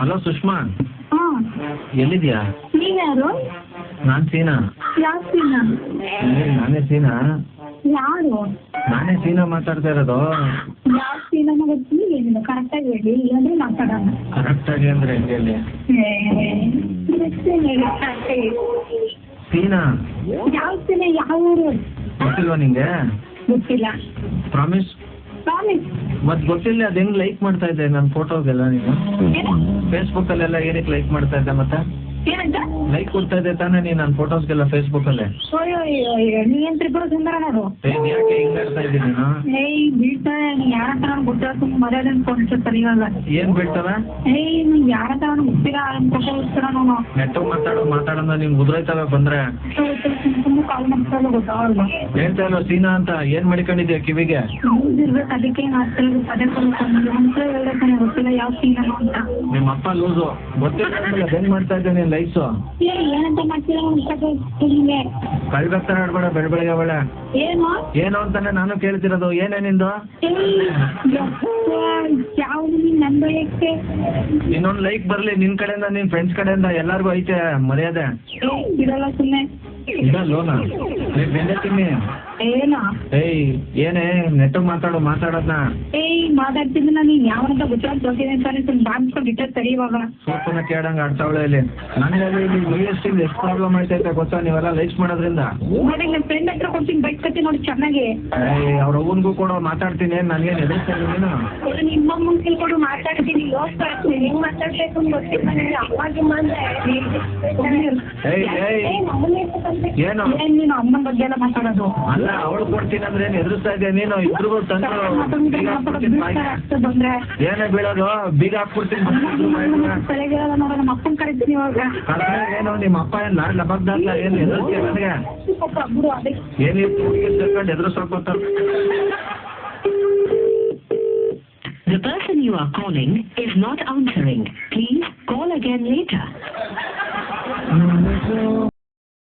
Hello Sushma. ಹಾ. ಎಲ್ಲಿದ್ಯಾ? ನೀವ್ಯಾರು ನಾನ್ ಸೀನಾ. ಯಾವ ಸೀನಾ? ಏ, ನಾನೇ ಸೀನಾ. ಯಾರು? ನಾನೇ ಸೀನಾ ಮಾತಾಡ್ತಾ ಇರೋದು. ಯಾವ ಸೀನಾ ಗೊತ್ತಿಲ್ಲ ಏನಿಲ್ಲ ಕರೆಕ್ಟಾಗಿ ಹೇಳಿ ಇಲ್ಲಾಂದ್ರೆ ಮಾತಾಡೋಣ. ಕರೆಕ್ಟ್ ಆಗಿ ಅಂದ್ರೆ ಹೆಂಗೆ ಹೇಳಿ? ಸೀನಾ. ಯಾವ ಸೀನಾ ಯಾವ ಊರು? ಗೊತ್ತಿಲ್ವಾ ನಿಂಗೆ? ಗೊತ್ತಿಲ್ಲ. ಪ್ರಾಮಿಸ್ ಪ್ರಾಮಿಸ್ ಮತ್ ಗೊತ್ತಿಲ್ಲ ಅದ್ ಹೆಂಗ್ ಲೈಕ್ ಮಾಡ್ತಾ ಇದ್ದೆ ನನ್ನ ಫೋಟೋಗೆಲ್ಲ ನೀನು? ಫೇಸ್ಬುಕ್ ಅಲ್ಲೆಲ್ಲ ಏನಕ್ಕೆ ಲೈಕ್ ಮಾಡ್ತಾ ಇದ್ದೆ ಮತ್ತೆ? ಏನಂತ? ಲೈಕ್ ಕೊಡ್ತಾ ಇದ್ದೆ ತಾನೇ ನೀನ್ ನನ್ನ ಫೋಟೋಸ್ಗೆಲ್ಲ ಫೇಸ್ಬುಕ್ ಅಲ್ಲೇ ಅಯ್ಯೋ ಅಯ್ಯೋ ಅಯ್ಯೋ ನೀನ್ ತ್ರಿಪುರ ಸುಂದರ ನೋಡು. ಏನ್ ಯಾಕೆ ಹಿಂಗ್ ಆಡ್ತಾ ಇದ್ದೀನಿ ನೀನು? ಏಯ್ ಬೀಳ್ತಾರೆ ನೀ ಯಾರಂತ ನನಗೆ ಗೊತ್ತಿಲ್ಲ ತುಂಬ ಮರ್ಯಾದೆ ಅನ್ಕೊಂಡಿರ್ತಾರೆ ಇವಾಗ? ಏನ್ ಬೀಳ್ತವೆ ಏಯ್ ನೀ ಯಾರಂತ ನನಗೆ ಗೊತ್ತಿಲ್ಲ ಅನ್ಕೊತ ಹೋಗ್ತಾರ ನಾನು ನೆಟ್ಟು ಮಾತಾಡೋ ಮಾತಾಡೋಣ ನಿನ್ ಉದ್ರೈತವೆ ಬಂದ್ರೆ. ತುಂಬ ಕಾಲ್ ಗೊತ್ತಾಗಲ್ಲ ಹೇಳ್ತಾ ಇಲ್ವ ಸೀನಾ ಅಂತ ಏನ್ ಮಾಡ್ಕೊಂಡಿದ್ಯಾ ಕಿವಿಗೆ? ನ್ಯೂಸ್ ಇರ್ಬೇಕು ಅದಕ್ಕೆ ಏನು ಪದೇ ಅಂತ ಗೊತ್ತಿಲ್ಲ ಯಾವ ಸೀನ್ ಅಂತ ನಿಮ್ಮ ಅಪ್ಪ ಲೂಸು. ಗೊತ್ತಿಲ್ಲ ಅದ್ ಮಾಡ್ತಾ ಇದ್ದೇನೆ ಲೈಫ್ ಏ ಏನಂತ ಮಾಡ್ತೀರ ನಿಮಗೆ ಕಳ್ಬೇಕ್ತಾರ ಆಡ್ಬೇಡ ಬೆಳ ಬೆಳಗ್ಗೆ ಅವಳ. ಏನು ಏನು ಅಂತಾನೆ ನಾನು ಕೇಳ್ತಿರೋದು. ಏನೇ ನಿಂದು? ನೀನ್ ನನ್ ಇನ್ನೊಂದ್ ಲೈಕ್ ಬರ್ಲಿ ನಿನ್ ಕಡೆಯಿಂದ ನಿನ್ ಫ್ರೆಂಡ್ಸ್ ಕಡೆಯಿಂದ ಎಲ್ಲಾರ್ಗು ಐತೆ ಮರ್ಯಾದೆ. ಏ ಇರಲ್ಲ ಸುಮ್ಮನೆ ಲೋನ? ಏನೋ? ಏಯ್ ಏನೇ ನೆಟ್ಟು ಮಾತಾಡು ಮಾತಾಡೋದ್ನ? ಏಯ್ ಮಾತಾಡ್ತಿದ್ನ ನೀನ್ ಯಾವಂತ ಗುಜರಾತ್ ಗೊತ್ತಿದೆ ಅಂತಾನೆ ಸುಮ್ಮನೆ ಬಾಂದ್ಕೊಂಡು ಇಟ್ಟ ಸರಿ ಇವಾಗ. ಸೋಪನ ಕೇಳಂಗ ಆಡ್ತಾವಳೆ ಇಲ್ಲಿ. ನನಗೆ ಇಲ್ಲಿ ಜಿ ಎಸ್ ಟಿ ಎಷ್ಟು ಪ್ರಾಬ್ಲಮ್ ಆಯ್ತೈತೆ ಗೊತ್ತಾ? ನೀವೆಲ್ಲ ಲೈಕ್ಸ್ ಮಾಡೋದ್ರಿಂದ. ಮತ್ತೆ ನನ್ನ ಫ್ರೆಂಡ್ ಹತ್ರ ಕೊಡ್ತೀನಿ ಬೈಕ್ ಕತ್ತಿ ನೋಡಿ ಚೆನ್ನಾಗಿ. ಏಯ್ ಅವ್ರ ಅವ್ವನ್ಗೂ ಕೂಡ ಮಾತಾಡ್ತೀನಿ ನನಗೇನು ಎದುರಿಸ್ತಾ ನೀನು? ನಿಮ್ಮ ಮುಂದೆ ಕೇಳ್ಕೊಂಡು ಮಾತಾಡ್ತೀನಿ ಯೋಚನೆ ಮಾಡ್ತೀನಿ ಹೆಂಗ್ ಮಾತಾಡ್ಬೇಕು ಅಂತ ಗೊತ್ತಿಲ್ಲ ನನಗೆ ಅವಾಗಿಮ್ಮ ಅಂದ್ರೆ. ಏನು? ಏನ್ ನೀನು ಅಮ್ಮನ ಬಗ್ಗೆ ಎಲ್ಲ ಮಾತಾಡೋದು? ಅಲ್ಲ ಅವಳು ಕೊಡ್ತೀನಿ ಅಂದ್ರೆ ಏನ್ ಎದುರಿಸ್ತಾ ಇದ್ದೆ ನೀನು? ಇಬ್ರಿಗೂ ತಂದು ಬೀಗ ಹಾಕ್ಬಿಡ್ತೀನಿ ಬಾಯಿಗೆ. ಬಂದ್ರೆ ಏನೇ ಬೀಳೋದು ಬೀಗ ಹಾಕ್ಬಿಡ್ತೀನಿ ಬಂದು ಬಾಯಿಗೆ. ತಲೆಗಿರಲ್ಲ ನೋಡ ನಮ್ಮ ಅಪ್ಪನ ಕರಿತೀನಿ ಇವಾಗ. ಕರ್ದ್ರೆ ಏನು ನಿಮ್ಮ ಅಪ್ಪ ಏನ್ ಲಬಗ್ದ ಲಬಗ್ದಾಗ್ಲ ಏನ್ ಎದುರಿಸ್ತೀಯ ನನಗೆ? ಬಿಡು ಎದುರಿಸ್ಕೊತ The person you are calling is not answering. Please call again later.